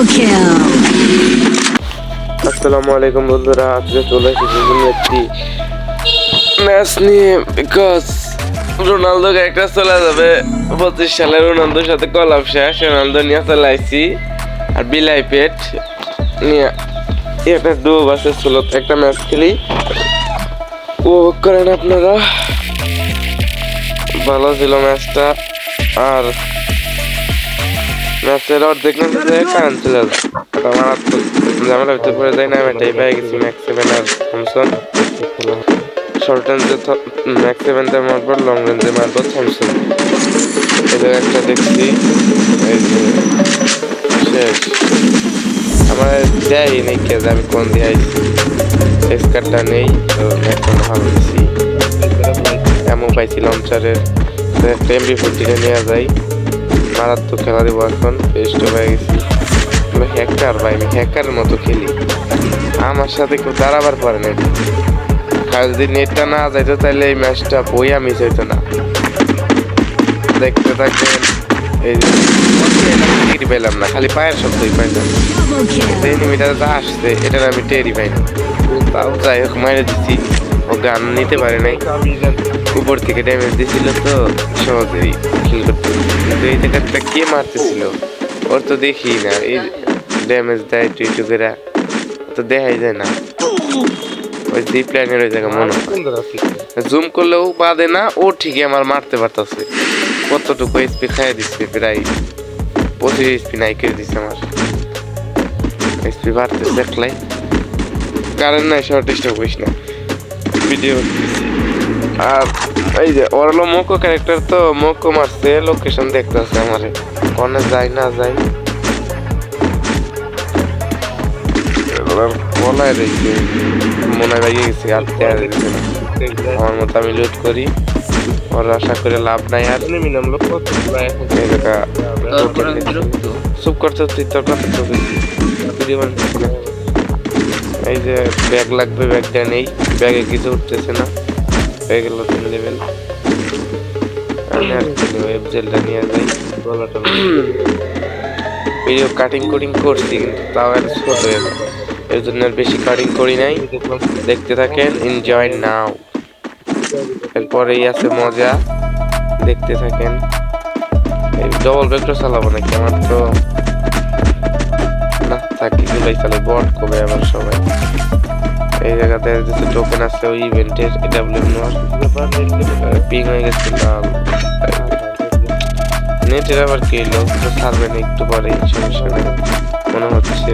Double. আসসালামু আলাইকুম বন্ধুরা, আজকে চলে এসেছি একটি ম্যাচ নিয়ে বিকজ রোনালদো একটা চলে যাবে। পঁচিশ সালে রোনালদোর সাথে কলাপ শেষ, রোনালদো নিয়ে চলে আসছি আর বিলাই পেট নিয়ে একটা দু বাসের ছিল একটা ম্যাচ খেলি। উপভোগ করেন আপনারা। ভালো ছিল ম্যাচটা আর ম্যাচের অর্ধেক ম্যাচে কারেন্ট চলে এটা মারাত্মক ঝামেলা ভিতরে পড়ে যায় না আমি এটাই পেয়ে গেছি ম্যাক্স সেভেন আর থমসন শর্ট রেঞ্জে ম্যাক্স সেভেনটা মারবো লং রেঞ্জে মারবো থমসন এদের একটা দেখছি এই যে শেষ। আমার দেয় নেই কে যে আমি কোন দিয়ে এক্স কার্ডটা নেই তো এখন ভালো দিছি। এমন পাইছি লঞ্চারের একটা এমবি ফোরটিনে নেওয়া যায়। মারাত্মক খেলা দেবো এখন বেস্ট হয়ে গেছি। আমি হ্যাকার ভাই আমি হ্যাকারের মতো খেলি। আমার সাথে কেউ দাঁড়াবার পারে না কাল যদি নেটটা না যাইতো তাহলে এই ম্যাচটা বইয়া মিস হইতো না। দেখতে থাকবেন এই যে টেরি পাইলাম না খালি পায়ের শব্দই পাইলাম kill. এনিমিটা তো আসছে এটা আমি টেরি পাই না। তাও যাই হোক মাইরে দিচ্ছি ও গান নিতে পারে নাই। উপর থেকে ড্যামেজ দিছিল তো সহজেই। কিল করতে কিন্তু এই জায়গাটা কে মারতেছিল? ওর তো দেখি না এই ড্যামেজ দেয় টুইটুকেরা তো দেখাই যায় না। ওই জিপ লাইনের ওই জায়গা মনে জুম করলেও বাদে না ও ঠিকই আমার মারতে পারতেছে। কতটুকু এসপি খাইয়ে দিচ্ছে প্রায় পঁচিশ এসপি নাই করে দিচ্ছে আমার। এসপি বাড়তেছে দেখলাই কারেন্ট নাই শর্ট স্টপ করিস না। ভিডিও আর এই যে ওর হলো মোকো ক্যারেক্টার তো মোকো মারছে লোকেশন দেখতেছে আমারে। কোনে যাই না যাই। বলায় রয়েছে মনে লাগিয়ে গেছে আর আমার মতো আমি লুট করি ওর আশা করে লাভ নাই আর। মিনিমাম লোক চুপ করতে তুই তোর কথা এই যে ব্যাগ লাগবে ব্যাগটা নেই। ব্যাগে কিছু উঠতেছে না। তিন আমি আর কি জেলটা নিয়ে যাই, গলাটা ভিডিও কাটিং কুটিং করছি, কিন্তু তাও আর ছোট হয়ে এর জন্য আর বেশি কাটিং করি নাই। দেখতে থাকেন এনজয় নাও এরপরেই আছে মজা। দেখতে থাকেন। ডবল ব্যাগটা চালাবো নাকি? আমার তো না, থাকি চালে বট কবে আবার সবাই। এই জায়গাতে যে টোকেন আছে ওই ইভেন্টের ডাব্লিউ নোয়ার পিং হয়ে গেছে লাল। নেটের আবার কি তো ছাড়বে না, একটু পরেই, সমস্যা মনে হচ্ছে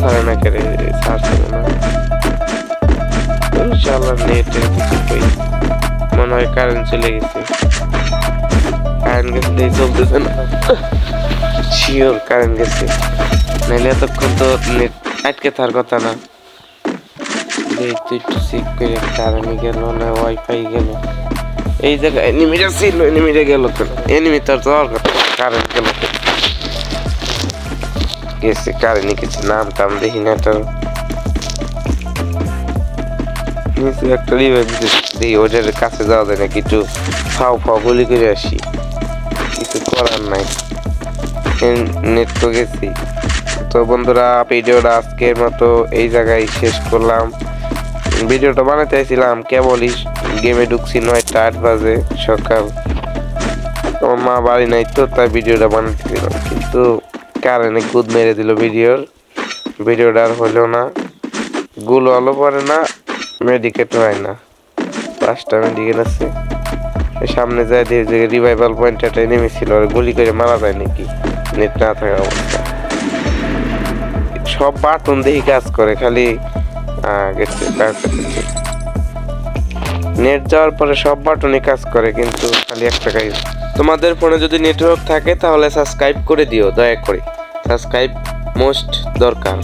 ছাড়ে না কেড়ে, ছাড়ছে হয়। ইনশাল্লাহ নেটের কিছু কই। মনে হয় কারেন্ট চলে গেছে। কারেন্ট গেছে দিয়ে চলতেছে না। শিওর কারেন্ট গেছে। নাহলে এতক্ষণ তো নেট আটকে থাকার কথা না। দেখতে একটু করে গেল, না ওয়াইফাই গেল। এই জায়গায় এনিমিটা ছিল এনিমিটা গেল কারেন্ট গেল গেছে কারেন্ট নাম টাম দেখি না একটা রিভাইভ দিই কাছে যাওয়া যায় না কিছু ফাও ফাও গুলি করে আসি। কিছু করার নাই। নেট তো গেছি তো বন্ধুরা ভিডিওটা আজকের মতো এই জায়গায় শেষ করলাম। ভিডিওটা বানাতে চাইছিলাম কেবলই গেমে ঢুকছি নয়টা, আট বাজে সকাল। আমার মা বাড়ি নাই তো, তাই ভিডিওটা বানাতে দিলাম। কিন্তু কারেন্টে গুদ মেরে দিল ভিডিওর ভিডিওটা আর হলো না। গুলো আলো পড়ে না মেডিকেট হয় না। পাঁচটা মেডিকেট আছে। সামনে যায় দিয়ে যে রিভাইভাল পয়েন্ট একটা নেমেছিল আর গুলি করে মারা যায় নাকি? নেট না থাকা অবস্থা। সব বাটন দেখি কাজ করে, খালি কয়েকটা নেট যাওয়ার পরে সব বাটনই কাজ করে, কিন্তু খালি একটা কাজ। তোমাদের ফোনে যদি নেটওয়ার্ক থাকে, তাহলে সাবস্ক্রাইব করে দিও, দয়া করে। সাবস্ক্রাইব মোস্ট দরকার।